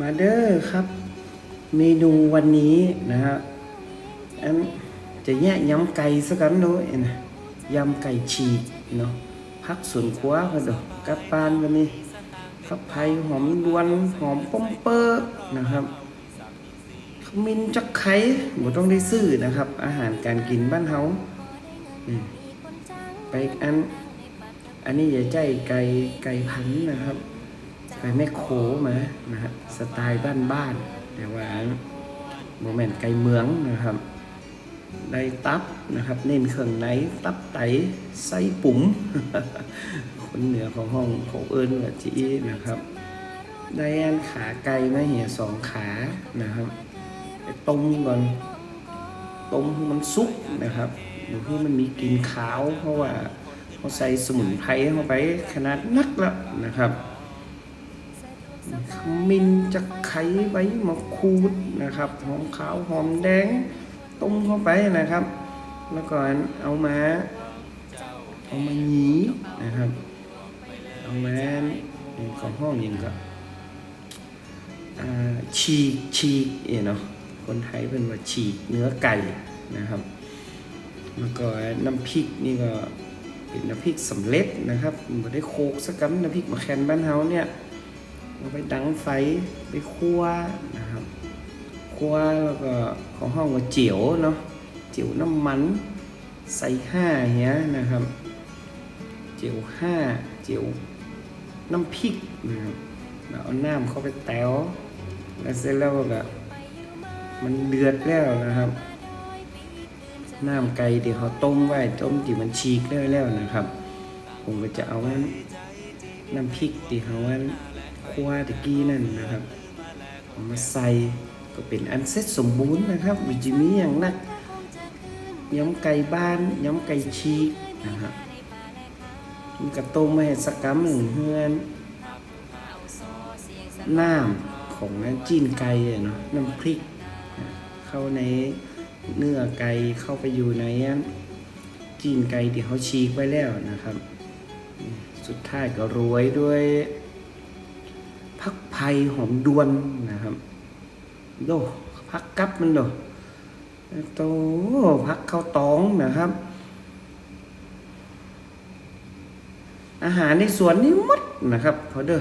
มาเด้อครับ เมนูวันนี้นะฮะอันจะแยกยำไก่สักกันเนาะเอ็นะยำไก่ฉีกเนาะพักส่วนครัวกันเด้อกับปานวันนี้ผักไผ่หอมดวนหอมป้มเปอร์นะครับขมิ้นจักไข่บ่ต้องได้ซื้อนะครับ อาหารการกินบ้านเฮาไปอัน อันนี้อย่าใจไก่ไก่พันธ์นะครับ ไก่แม่โคมานะฮะสไตล์บ้านบ้านๆแต่ว่าโมเมนต์ไก่เมืองนะครับได้ตับนะครับ เน้นเครื่องในตับไตไส้ปุ๋มคนเหนือของห้องเขาเอิญว่าจีนะครับ ได้อันขาไก่มาเหี่ยสองขานะครับไปต้มก่อนต้มให้มันสุกนะครับหรือให้มันมีกลิ่นขาว เพราะว่าเขาใส่สมุนไพรเข้าไปขนาดนักแล้วนะครับ ขมิ้นจะไขใบมะกรูดนะครับหอมขาวหอมแดงต้มเข้าไปนะครับ แล้วก็เอามาเอามาหยีนะครับ เอามาของห้องยังก็ฉีกฉีกเนาะคนไทยเป็นว่าฉีกเนื้อไก่นะครับแล้วก็น้ำพริกนี่ก็เป็นน้ำพริกสำเร็จนะครับไม่ได้โคกสักกัน้ำพริกมะแคนบ้านเฮาเนี่ย เอาไปดังไฟไปคั่วนะครับคั่วแล้วก็ของห้องว่าเจียวเนาะเจียวน้ำมันใส่ห้าเนี้ยนะครับ เจียวห้าเจียวน้ำพริกนะครับเอาน้ำเข้าไปแตวแล้วเสร็จแล้วก็มันเดือดแล้วนะครับ น้ำไก่ที่เขาต้มไว้ต้มที่มันฉีกแล้วแล้วนะครับ ผมก็จะเอาน้ำพริกที่เขาว่า คั่วตะกี้นั่นนะครับเอามาใส่ก็เป็นอันเสร็จสมบูรณ์นะครับวิจิมีอย่างนักย้ำไก่บ้านย้ำไก่ชีกนะครับมันกระต้มมาให้สักกำหนึ่งเพื่อนน้ำของน้ำจีนไก่เนาะน้ำพริกนะเข้าในเนื้อไก่เข้าไปอยู่ในจีนไก่ที่เขาชีกไว้แล้วนะครับ สุดท้ายก็โรยด้วย พักไผ่หอมดวนนะครับโดพักกับมันโดโตพักข้าวตองนะครับ อาหารในสวนนี่มดนะครับพอเด้อ